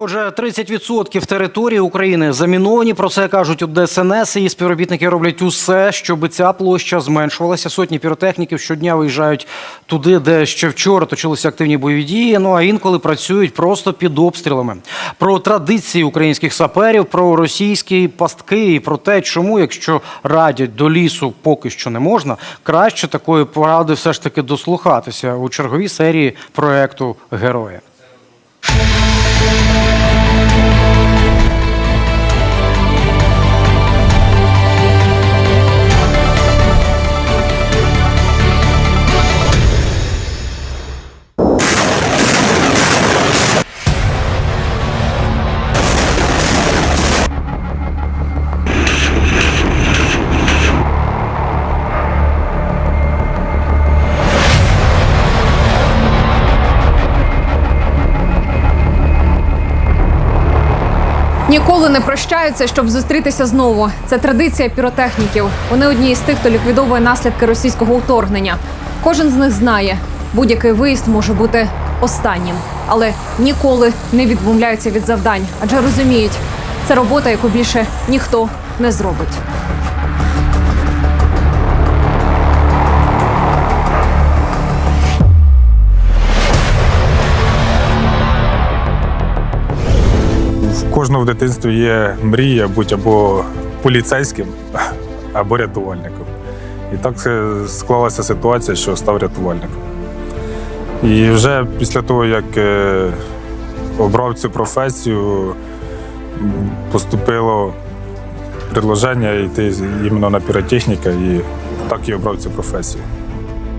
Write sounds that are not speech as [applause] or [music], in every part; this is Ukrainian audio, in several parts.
Отже, 30% території України заміновані. Про це кажуть у ДСНС. І співробітники роблять усе, щоб ця площа зменшувалася. Сотні піротехніків щодня виїжджають туди, де ще вчора точилися активні бойові дії. Ну а інколи працюють просто під обстрілами. Про традиції українських саперів, про російські пастки і про те, чому, якщо радять до лісу, поки що не можна, краще такої поради все ж таки дослухатися у черговій серії проекту Герої. Ніколи не прощаються, щоб зустрітися знову. Це традиція піротехніків. Вони одні із тих, хто ліквідовує наслідки російського вторгнення. Кожен з них знає, будь-який виїзд може бути останнім, але ніколи не відмовляються від завдань, адже розуміють, це робота, яку більше ніхто не зробить. Кожного в дитинстві є мрія бути або поліцейським, або рятувальником. І так склалася ситуація, що став рятувальником. І вже після того, як е, обрав цю професію, поступило предложення йти іменно на піротехніка, і так і обрав цю професію.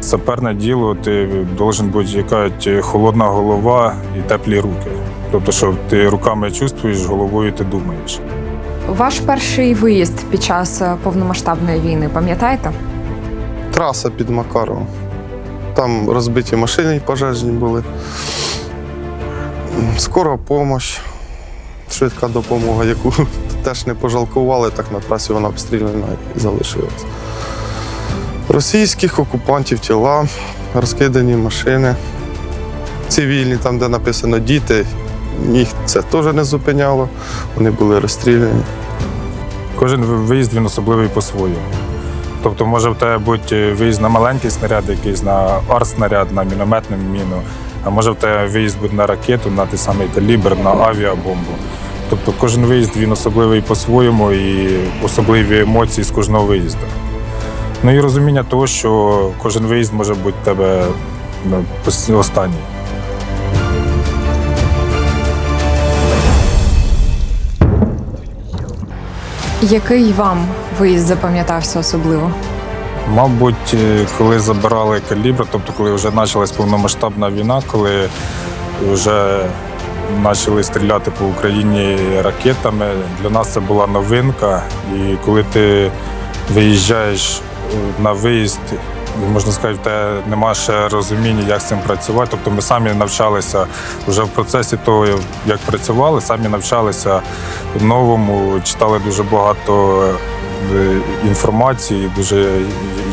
Саперне діло, ти должен бути якась холодна голова і теплі руки. Тобто, що ти руками чувствуєш, головою ти думаєш. Ваш перший виїзд під час е, повномасштабної війни, пам'ятаєте? Траса під Макаровом. Там розбиті машини пожежні були. Скора допомога, швидка допомога, яку [laughs] теж не пожалкували, так на трасі вона обстріляна і залишилась. Російських окупантів тіла, розкидані машини. Цивільні, там, де написано діти, їх це теж не зупиняло. Вони були розстріляні. Кожен виїзд він особливий по-своєму. Тобто, може в тебе бути виїзд на маленький снаряд, якийсь на арт-снаряд, на мінометну міну, а може в тебе виїзд буде на ракету, на той самий калібр, на авіабомбу. Тобто кожен виїзд він особливий по-своєму і особливі емоції з кожного виїзду. Ну і розуміння того, що кожен виїзд може бути в тебе ну, останній. Який вам виїзд запам'ятався особливо? Мабуть, е, коли забирали калібр, тобто коли вже почалась повномасштабна війна, коли вже почали стріляти по Україні ракетами, для нас це була новинка. І коли ти виїжджаєш е, на виїзд, можна сказати, немає ще розуміння, як з цим працювати. Тобто ми самі навчалися вже в процесі того, як працювали, самі навчалися новому, читали дуже багато е, інформації, дуже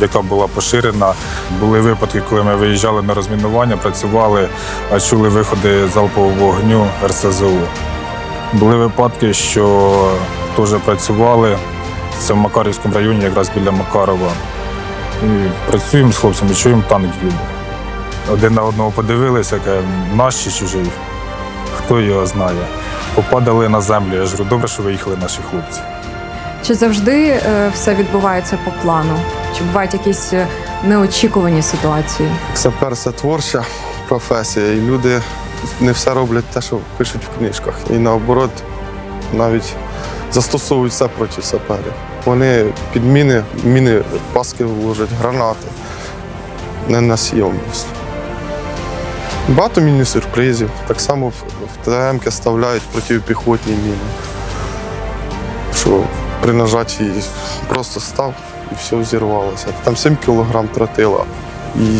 яка була поширена. Були випадки, коли ми виїжджали на розмінування, працювали, а чули виходи залпового вогню РСЗУ. Були випадки, що теж працювали. Це в Макарівському районі, якраз біля Макарова. І працюємо з хлопцями, чуємо танк їде. Один на одного подивилися, каже, наш чи чужий. Хто його знає. Попадали на землю. Я ж говорю, добре, що виїхали наші хлопці. Чи завжди е, все відбувається по плану? Чи бувають якісь е, неочікувані ситуації? Сапер це творча професія, і люди не все роблять те, що пишуть в книжках. І наоборот, навіть застосовують все проти саперів. Вони під міни, міни паски вложать, гранати. Не на сйомність. Багато мінних сюрпризів. Так само в, ТМки ставляють протипіхотні міни. Що при нажатті просто став і все взірвалося. Там 7 кілограм тротила. І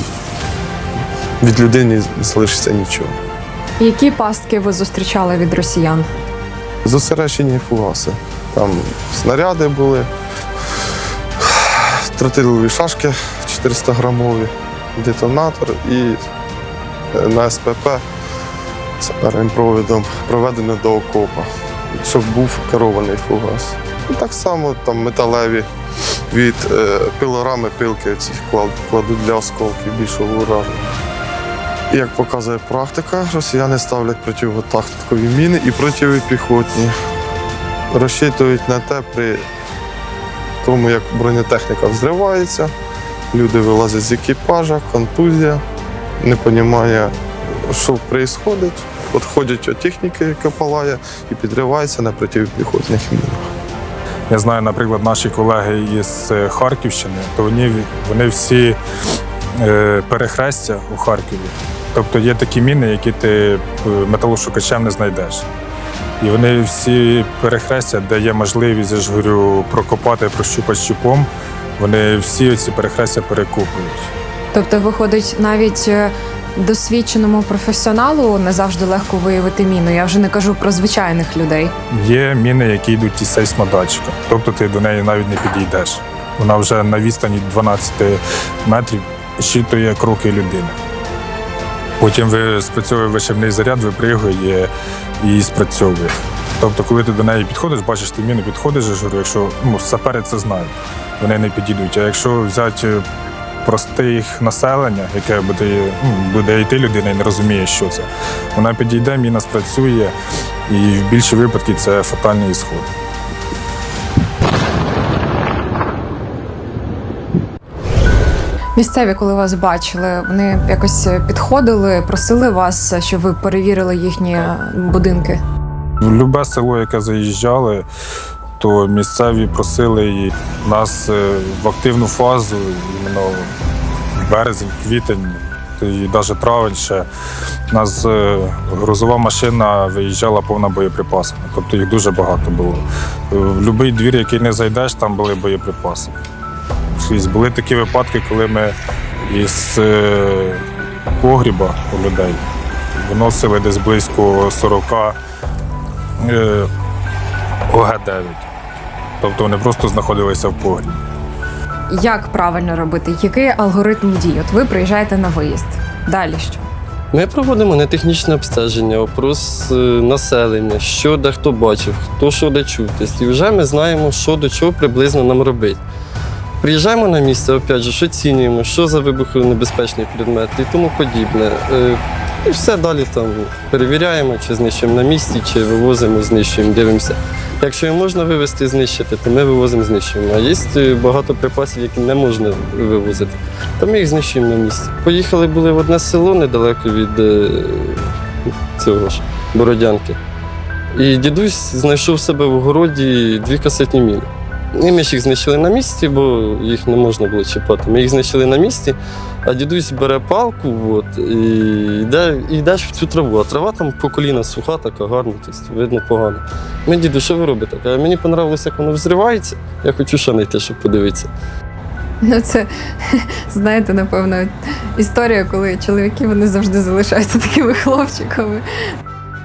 від людини не залишиться нічого. Які пастки ви зустрічали від росіян? Зосереджені фугаси. Там снаряди були, тротилові шашки 400 грамові, детонатор і е, на СПП саперним провідом проведено до окопа, щоб був керований фугас. І так само там металеві від е, пилорами пилки ці кладуть для осколків більшого ураження. Як показує практика, росіяни ставлять противотактикові міни і протипіхотні. Розчитують на те при тому, як бронетехніка взривається, люди вилазять з екіпажа, контузія, не розуміє, що відбувається. Підходять от техніки, яка палає, і підривається на протипіхотних мінах. Я знаю, наприклад, наші колеги із е, Харківщини, то вони, вони всі е, перехрестя у Харкові. Тобто є такі міни, які ти е, металошукачем не знайдеш. І вони всі перехрестя, де є можливість, я ж говорю, прокопати, прощупати щупом, вони всі ці перехрестя перекупують. Тобто, виходить, навіть е, досвідченому професіоналу не завжди легко виявити міну. Я вже не кажу про звичайних людей. Є міни, які йдуть із сейсмодатчика, тобто ти до неї навіть не підійдеш. Вона вже на відстані 12 метрів щитує кроки людини. Потім ви спрацьовує вишивний заряд, випригує і спрацьовує. Тобто, коли ти до неї підходиш, бачиш, ти міну підходиш, якщо ну, сапери це знають, вони не підійдуть. А якщо взяти простих населення, яке буде, ну, буде йти людина і не розуміє, що це, вона підійде, міна спрацює, і в більші випадки це фатальний ісход. Місцеві, коли вас бачили, вони якось підходили, просили вас, щоб ви перевірили їхні будинки. В любе село, яке заїжджали, то місцеві просили нас е, в активну фазу, іменно березень, квітень, і навіть травень ще. У нас е, грузова машина виїжджала повна боєприпасами. Тобто їх дуже багато було. Е, В будь-який двір, який не зайдеш, там були боєприпаси. Скрізь Були такі випадки, коли ми із е, погріба у людей виносили десь близько 40 е, ОГ-9. Тобто вони просто знаходилися в погрібі. Як правильно робити? Який алгоритм дій? От ви приїжджаєте на виїзд. Далі що? Ми проводимо нетехнічне обстеження, опрос е, населення, що де хто бачив, хто що де чув. Тобто, І вже ми знаємо, що до чого приблизно нам робити. Приїжджаємо на місце, опять же, що оцінюємо, що за вибухонебезпечний предмет і тому подібне. Е, І все далі там перевіряємо, чи знищуємо на місці, чи вивозимо, знищуємо, дивимося. Якщо можна вивезти, знищити, то ми вивозимо, знищуємо. А є е, багато припасів, які не можна вивозити, то ми їх знищуємо на місці. Поїхали були в одне село недалеко від е, цього ж Бородянки. І дідусь знайшов себе в городі дві касетні міни. Ми ж їх знищили на місці, бо їх не можна було чіпати. Ми їх знищили на місці, а дідусь бере палку от, і йде, і йдеш в цю траву. А трава там по коліна суха, така гарна, тобто видно погано. Ми, діду, що ви робите? Каже, мені понравилося, як воно взривається. Я хочу ще знайти, щоб подивитися. Ну, це знаєте, напевно, історія, коли чоловіки вони завжди залишаються такими хлопчиками.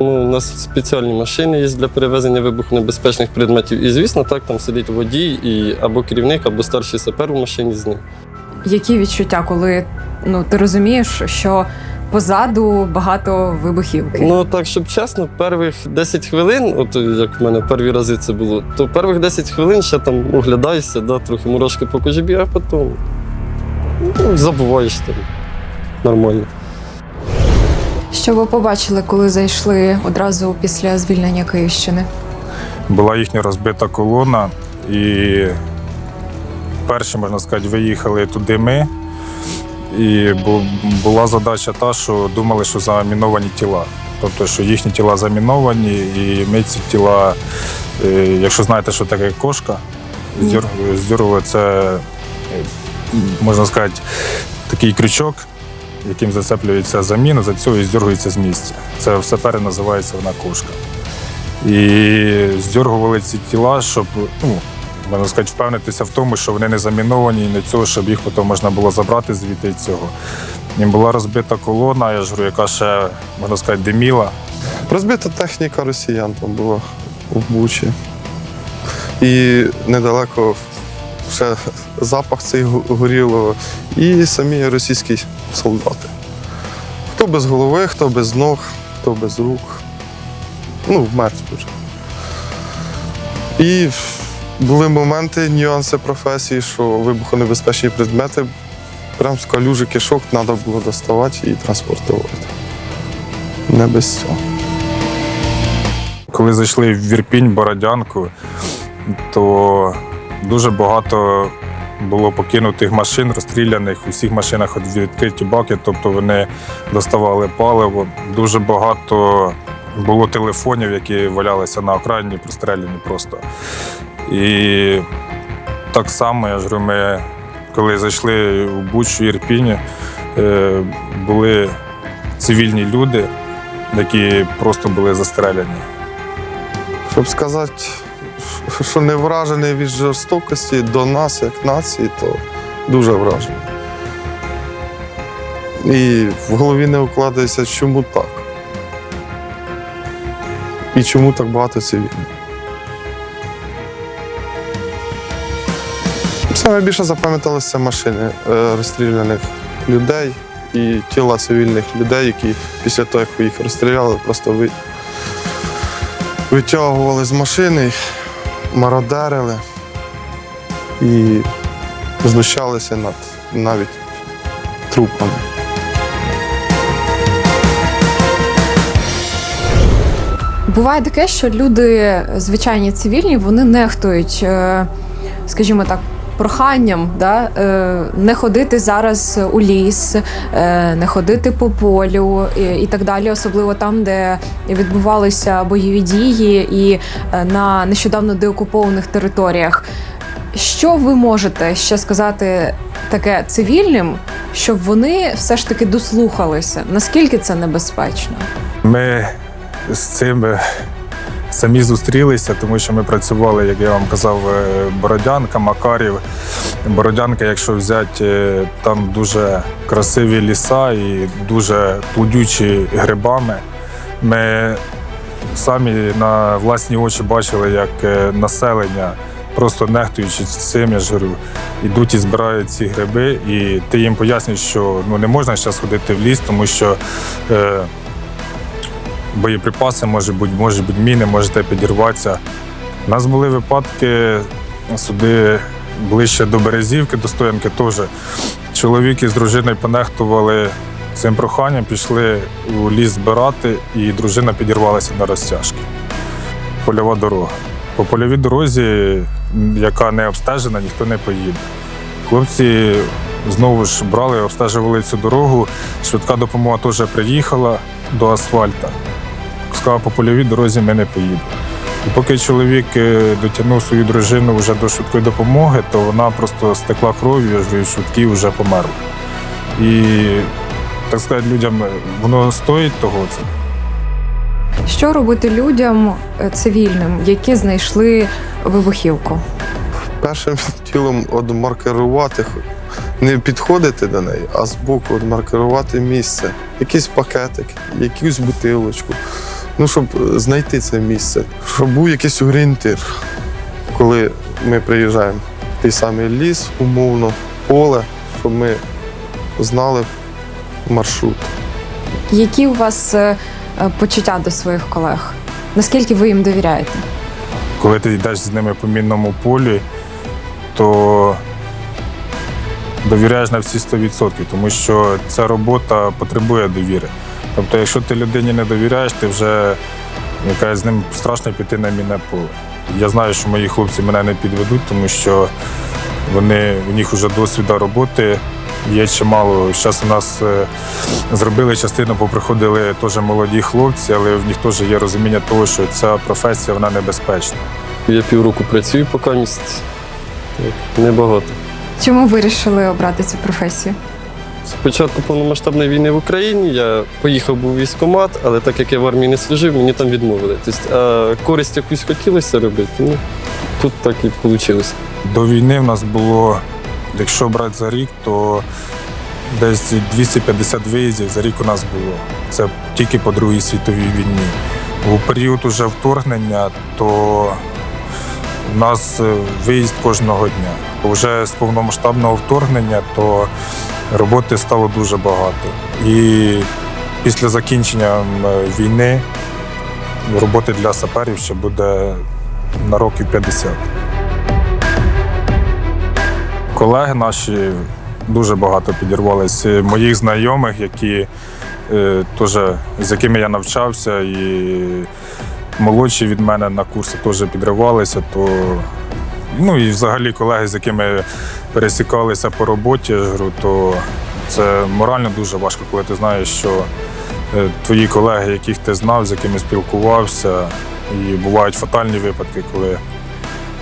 Ну, у нас спеціальні машини є для перевезення вибухонебезпечних предметів. І, звісно, так там сидить водій і або керівник, або старший сапер у машині з ним. Які відчуття, коли ну ти розумієш, що позаду багато вибухівки? Ну так, щоб чесно, перших 10 хвилин, от як в мене перші рази це було, то перших 10 хвилин ще там оглядаєшся, да, трохи мурашки по кожі, а потім ну, забуваєш там нормально. Що ви побачили, коли зайшли одразу після звільнення Київщини? Була їхня розбита колона, і перші, можна сказати, виїхали туди ми. І була задача та, що думали, що заміновані тіла. Тобто, що їхні тіла заміновані, і ми ці тіла, е, якщо знаєте, що таке кошка, здюр, здюрова це, е, можна сказати, такий крючок, яким зацеплюється заміна, за цього і здергується з місця. Це в сапери називається вона кошка. І здергували ці тіла, щоб, ну, можна сказати, впевнитися в тому, що вони не заміновані, і не цього, щоб їх потім можна було забрати звідти і цього. Їм була розбита колона, я ж говорю, яка ще, можна сказати, диміла. Розбита техніка росіян там була в Бучі. І недалеко ще запах цей горілого, і самі російські солдати. Хто без голови, хто без ног, хто без рук. Ну, мертві вже. І були моменти, нюанси професії, що вибухонебезпечні предмети, прям з калюжі кишок треба було доставати і транспортувати. Не без цього. Коли зайшли в Вірпінь, Бородянку, то дуже багато було покинутих машин, розстріляних. У всіх машинах відкриті баки, тобто вони доставали паливо. Дуже багато було телефонів, які валялися на окраїні, простріляні просто. І так само, я ж говорю, ми, коли зайшли в Бучу Ірпінь, е, були цивільні люди, які просто були застріляні. Щоб сказати, що не вражений від жорстокості до нас, як нації, то дуже вражений. І в голові не укладається, чому так. І чому так багато цивільних. Саме більше запам'яталися машини е, розстріляних людей і тіла цивільних людей, які після того, як їх розстріляли, просто витягували з машини, мародерили і знущалися над навіть трупами. Буває таке, що люди, звичайні цивільні, вони нехтують, е, скажімо так. Проханням да, е, не ходити зараз у ліс, е, не ходити по полю і, так далі, особливо там, де відбувалися бойові дії, і е, на нещодавно деокупованих територіях. Що ви можете ще сказати таке цивільним, щоб вони все ж таки дослухалися? Наскільки це небезпечно? Ми з цим самі зустрілися, тому що ми працювали, як я вам казав, е, Бородянка, Макарів. Бородянка, якщо взяти, е, там дуже красиві ліса і дуже плодючі грибами. Ми самі на власні очі бачили, як е, населення, просто нехтуючи цим, я ж говорю, йдуть і збирають ці гриби, і ти їм пояснюєш, що ну, не можна зараз ходити в ліс, тому що. Боєприпаси, може бути, може бути міни, можете підірватися. У нас були випадки сюди ближче до Березівки, до Стоянки теж. Чоловік із дружиною понехтували цим проханням, пішли у ліс збирати, і дружина підірвалася на розтяжки. Польова дорога. По польовій дорозі, яка не обстежена, ніхто не поїде. Хлопці знову ж брали, обстежували цю дорогу. Швидка допомога теж приїхала до асфальта. Сказав, по польовій дорозі ми не поїдемо. І поки чоловік е, дотягнув свою дружину вже до швидкої допомоги, то вона просто стекла кров'ю, я ж швидкі вже померла. І так сказати, людям е, воно стоїть того це. Що робити людям е, цивільним, які знайшли вибухівку? Першим [laughs] тілом одмаркерувати, не підходити до неї, а збоку одмаркерувати місце, якийсь пакетик, якусь бутилочку. Ну, щоб знайти це місце, щоб був якийсь орієнтир. Коли ми приїжджаємо в той самий ліс, умовно, поле, щоб ми знали маршрут. Які у вас е, е, почуття до своїх колег? Наскільки ви їм довіряєте? Коли ти йдеш з ними по мінному полі, то довіряєш на всі 100%, тому що ця робота потребує довіри. Тобто, якщо ти людині не довіряєш, ти вже яка з ним страшно піти на мінне поле. Я знаю, що мої хлопці мене не підведуть, тому що вони, у них вже досвіду роботи є чимало. Зараз у нас е, зробили частину, поприходили теж молоді хлопці, але в них теж є розуміння того, що ця професія вона небезпечна. Я півроку працюю поки місяць. Небагато. Чому вирішили обрати цю професію? Спочатку повномасштабної війни в Україні я поїхав був в військкомат, але так як я в армії не служив, мені там відмовили. Тобто, а користь якусь хотілося робити, ну тут так і вийшло. До війни в нас було, якщо брати за рік, то десь 250 виїздів за рік у нас було. Це тільки по Другій світовій війні. У період уже вторгнення, то у нас е, виїзд кожного дня. Вже з повномасштабного вторгнення, то роботи стало дуже багато. І після закінчення війни роботи для саперів ще буде на років 50. Колеги наші дуже багато підірвалися. Моїх знайомих, які е, теж, з якими я навчався, і молодші від мене на курси теж підривалися, то ну і взагалі колеги, з якими пересікалися по роботі, то це морально дуже важко, коли ти знаєш, що е, твої колеги, яких ти знав, з якими спілкувався, і бувають фатальні випадки, коли,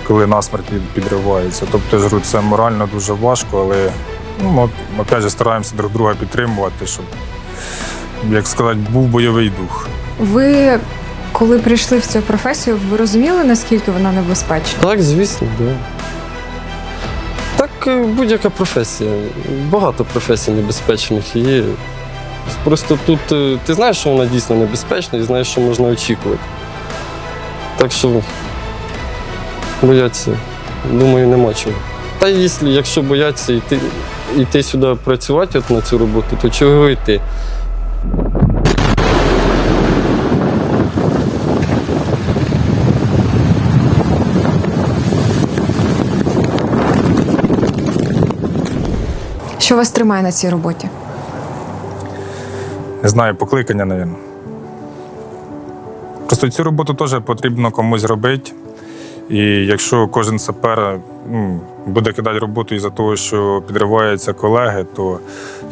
коли насмерть підривається. Тобто, я говорю, це морально дуже важко, але ну, от, опять же, стараємося друг друга підтримувати, щоб, як сказати, був бойовий дух. Ви, коли прийшли в цю професію, ви розуміли, наскільки вона небезпечна? Так, звісно. Да. Так, е, будь-яка професія. Багато професій небезпечних є. Просто тут е, ти знаєш, що вона дійсно небезпечна і знаєш, що можна очікувати. Так що бояться, думаю, нема чого. Та якщо, якщо бояться йти, йти сюди працювати от на цю роботу, то чого йти? Що вас тримає на цій роботі? Не знаю, покликання, мабуть. Просто цю роботу теж потрібно комусь робити. І якщо кожен сапер ну, буде кидати роботу із-за того, що підриваються колеги, то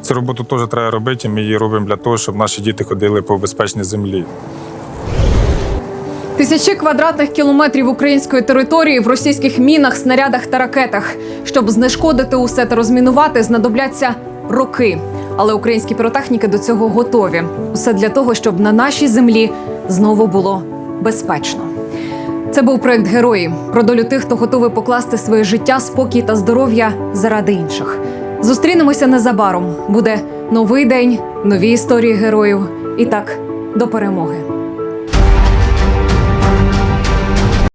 цю роботу теж треба робити, і ми її робимо для того, щоб наші діти ходили по безпечній землі. Тисячі квадратних кілометрів української території в російських мінах, снарядах та ракетах. Щоб знешкодити усе та розмінувати, знадобляться роки. Але українські піротехніки до цього готові. Усе для того, щоб на нашій землі знову було безпечно. Це був проект Герої про долю тих, хто готовий покласти своє життя, спокій та здоров'я заради інших. Зустрінемося незабаром. Буде новий день, нові історії героїв. І так, до перемоги.